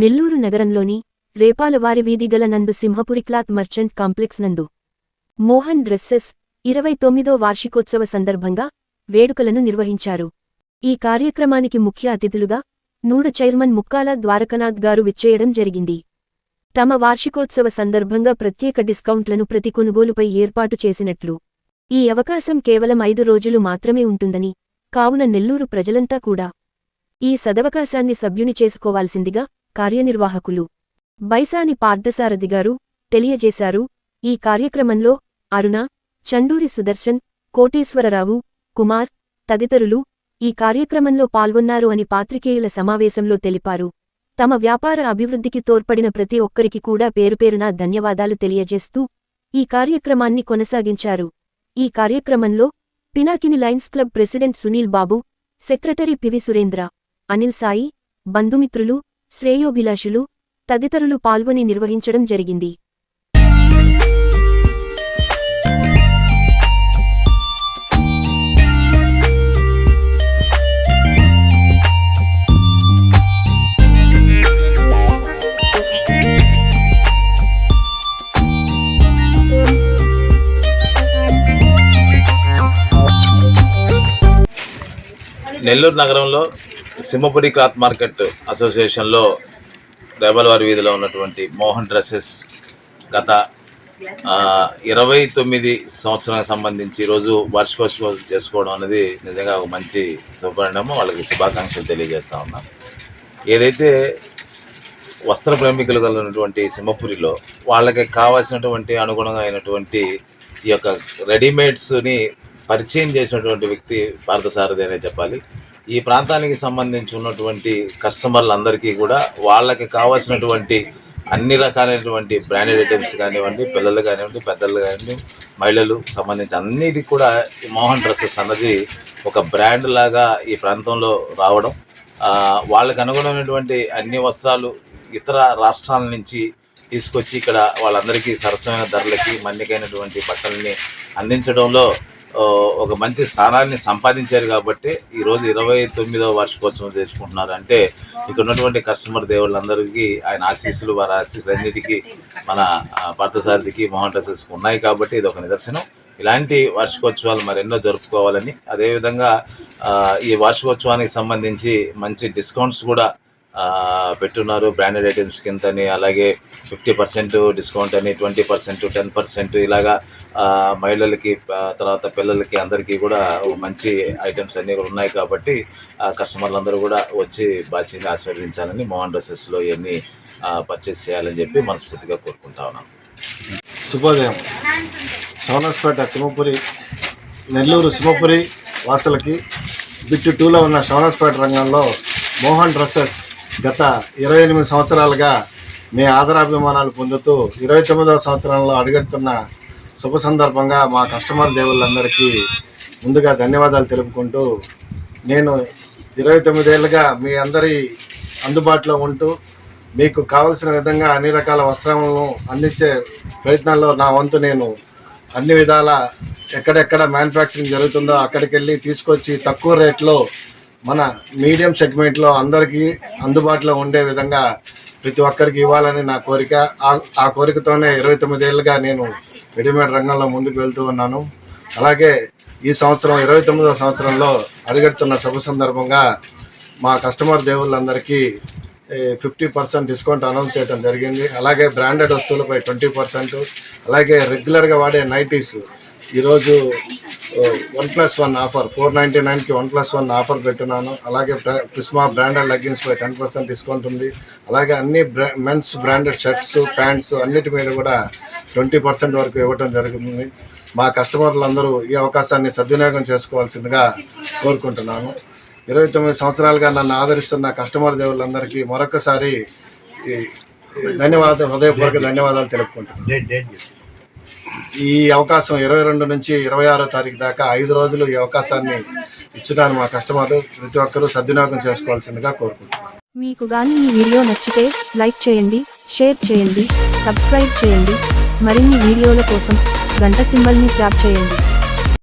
నెల్లూరు నగరంలోని రేపాలవారి వీధి గల నందు సింహపురి క్లాత్ మర్చెంట్ కాంప్లెక్స్ నందు మోహన్ డ్రెస్సెస్ ఇరవై తొమ్మిదో వార్షికోత్సవ సందర్భంగా వేడుకలను నిర్వహించారు. ఈ కార్యక్రమానికి ముఖ్య అతిథులుగా నూడ చైర్మన్ ముక్కాల ద్వారకనాథ్ గారు విచ్చేయడం జరిగింది. తమ వార్షికోత్సవ సందర్భంగా ప్రత్యేక డిస్కౌంట్లను ప్రతి కొనుగోలుపై ఏర్పాటు చేసినట్లు. ఈ అవకాశం కేవలం ఐదు రోజులు మాత్రమే ఉంటుందని కావున నెల్లూరు ప్రజలంతా కూడా ఈ సదవకాశాన్ని సభ్యుని చేసుకోవాల్సిందిగా కార్యనిర్వాహకులు. బైసాని పార్థసారథి గారు తెలియజేశారు ఈ కార్యక్రమంలో అరుణ చండూరి సుదర్శన్ కోటేశ్వరరావు కుమార్ తదితరులు ఈ కార్యక్రమంలో పాల్గొన్నారు అని పాత్రికేయుల సమావేశంలో తెలిపారు. తమ వ్యాపార అభివృద్ధికి తోడ్పడిన ప్రతి ఒక్కరికి కూడా పేరుపేరున ధన్యవాదాలు తెలియజేస్తూ ఈ కార్యక్రమాన్ని కొనసాగించారు. ఈ కార్యక్రమంలో Pinakini lions club president Sunil Babu secretary PV Surendra Anil Sai బంధుమిత్రులు శ్రేయోభిలాషులు తదితరులు పాల్గొని నిర్వహించడం జరిగింది. నెల్లూరు నగరంలో సింహపురి క్లాత్ మార్కెట్ అసోసియేషన్లో రేబల్వారి వీధిలో ఉన్నటువంటి మోహన్ డ్రెస్సెస్ గత ఇరవై తొమ్మిది సంవత్సరానికి సంబంధించి ఈరోజు వార్షికోత్సవం చేసుకోవడం అనేది నిజంగా ఒక మంచి శుభపరిణామం. వాళ్ళకి శుభాకాంక్షలు తెలియజేస్తూ ఉన్నాం. ఏదైతే వస్త్ర ప్రేమికులు కలిగినటువంటి సింహపురిలో వాళ్ళకి కావాల్సినటువంటి అనుగుణంగా అయినటువంటి ఈ యొక్క రెడీమేడ్స్ని పరిచయం చేసినటువంటి వ్యక్తి పార్థసారథి అనే చెప్పాలి. ఈ ప్రాంతానికి సంబంధించి ఉన్నటువంటి కస్టమర్లందరికీ కూడా వాళ్ళకి కావాల్సినటువంటి అన్ని రకాలైనటువంటి బ్రాండెడ్ ఐటమ్స్ కానివ్వండి పిల్లలు కానివ్వండి పెద్దలు కానివ్వండి మహిళలు సంబంధించి అన్నిటికి కూడా ఈ మోహన్ డ్రెస్సెస్ అన్నది ఒక బ్రాండ్ లాగా ఈ ప్రాంతంలో రావడం ఆ, వాళ్ళకి అనుగుణమైనటువంటి అన్ని వస్త్రాలు ఇతర రాష్ట్రాల నుంచి తీసుకొచ్చి ఇక్కడ వాళ్ళందరికీ సరసమైన ధరలకి మన్నికైనటువంటి బట్టల్ని అందించడంలో ఒక మంచి స్థానాన్ని సంపాదించారు కాబట్టి ఈరోజు ఇరవై తొమ్మిదవ వార్షికోత్సవం చేసుకుంటున్నారు అంటే ఇక్కడ ఉన్నటువంటి కస్టమర్ దేవుళ్ళందరికీ ఆయన ఆశీస్సులు వారి ఆశీస్సులు అన్నిటికీ మన పార్థసారథికి మోహన్ డ్రెస్సెస్కి ఉన్నాయి కాబట్టి ఇది ఒక నిదర్శనం. ఇలాంటి వార్షికోత్సవాలు మరెన్నో జరుపుకోవాలని అదేవిధంగా ఈ వార్షికోత్సవానికి సంబంధించి మంచి డిస్కౌంట్స్ కూడా పెట్టున్నారు బ్రాండెడ్ ఐటమ్స్ కిందని అలాగే ఫిఫ్టీ పర్సెంట్ డిస్కౌంట్ అని ట్వంటీ పర్సెంట్ టెన్ పర్సెంట్ ఇలాగా మహిళలకి తర్వాత పిల్లలకి అందరికీ కూడా మంచి ఐటమ్స్ అన్నీ కూడా ఉన్నాయి కాబట్టి కస్టమర్లు అందరూ కూడా వచ్చి బాచిని ఆస్వాదించాలని మోహన్ డ్రెస్సెస్లో ఇవన్నీ పర్చేస్ చేయాలని చెప్పి మనస్ఫూర్తిగా కోరుకుంటా ఉన్నాను శుభోదయం. సోనస్పేట సింహపురి నెల్లూరు సింహపురి వాసులకి బిట్టు టూలో ఉన్న సోనస్పేట రంగంలో మోహన్ డ్రెస్సెస్ గత ఇరవై ఎనిమిది సంవత్సరాలుగా మీ ఆదరాభిమానాలు పొందుతూ ఇరవై తొమ్మిదవ సంవత్సరంలో అడుగడుతున్న శుభ సందర్భంగా మా కస్టమర్ దేవుళ్ళందరికీ ముందుగా ధన్యవాదాలు తెలుపుకుంటూ నేను ఇరవై తొమ్మిదేళ్ళుగా మీ అందరి అందుబాటులో ఉంటూ మీకు కావలసిన విధంగా అన్ని రకాల వస్త్రాలను అందించే ప్రయత్నాల్లో నా వంతు నేను అన్ని విధాల ఎక్కడెక్కడ మ్యానుఫ్యాక్చరింగ్ జరుగుతుందో అక్కడికి వెళ్ళి తీసుకొచ్చి తక్కువ రేట్లో మన మీడియం సెగ్మెంట్లో అందరికీ అందుబాటులో ఉండే విధంగా ప్రతి ఒక్కరికి ఇవ్వాలని నా కోరిక. ఆ- ఆ కోరికతోనే ఇరవై తొమ్మిదేళ్ళుగా నేను రెడీమేడ్ రంగంలో ముందుకు వెళ్తూ ఉన్నాను. అలాగే ఈ సంవత్సరం ఇరవై తొమ్మిదవ సంవత్సరంలో అడుగెడుతున్న శుభ సందర్భంగా మా కస్టమర్ దేవుళ్ళందరికీ ఫిఫ్టీ పర్సెంట్ డిస్కౌంట్ అనౌన్స్ చేయడం జరిగింది. అలాగే బ్రాండెడ్ వస్తువులపై ట్వంటీ పర్సెంట్. అలాగే రెగ్యులర్గా వాడే నైటీస్. ఈరోజు one plus one offer four ninety నైన్కి వన్ ప్లస్ వన్ ఆఫర్ పెట్టున్నాను అలాగే బ్రా- ప్రిస్మా బ్రాండెడ్ లెగ్గిన్స్పై టెన్ పర్సెంట్ డిస్కౌంట్ ఉంది. అలాగే అన్ని బ్రా మెన్స్ బ్రాండెడ్ షర్ట్స్ ప్యాంట్స్ అన్నిటి మీద కూడా ట్వంటీ పర్సెంట్ వరకు ఇవ్వటం జరుగుతుంది. మా కస్టమర్లందరూ ఈ అవకాశాన్ని సద్వినియోగం చేసుకోవాల్సిందిగా కోరుకుంటున్నాను. ఇరవై తొమ్మిది సంవత్సరాలుగా నన్ను ఆదరిస్తున్న కస్టమర్ దేవుళ్ళందరికీ మరొకసారి ఈ ధన్యవాదాలు హృదయపూర్వక ధన్యవాదాలు తెలుపుకుంటున్నాను. ఈ అవకాశం ఇరవై రెండు నుంచి ఇరవై ఆరో తారీఖు దాకా ఐదు రోజులు ఈ అవకాశాన్ని ఇచ్చినాను మా కస్టమర్లు. ప్రతి ఒక్కరూ సద్వినియోగం చేసుకోవాల్సిందిగా కోరుకుంటున్నాను మీకు గాని ఈ వీడియో నచ్చితే లైక్ చేయండి షేర్ చేయండి సబ్స్క్రైబ్ చేయండి. మరిన్ని వీడియోల కోసం గంట సింబల్ని ట్యాప్ చేయండి.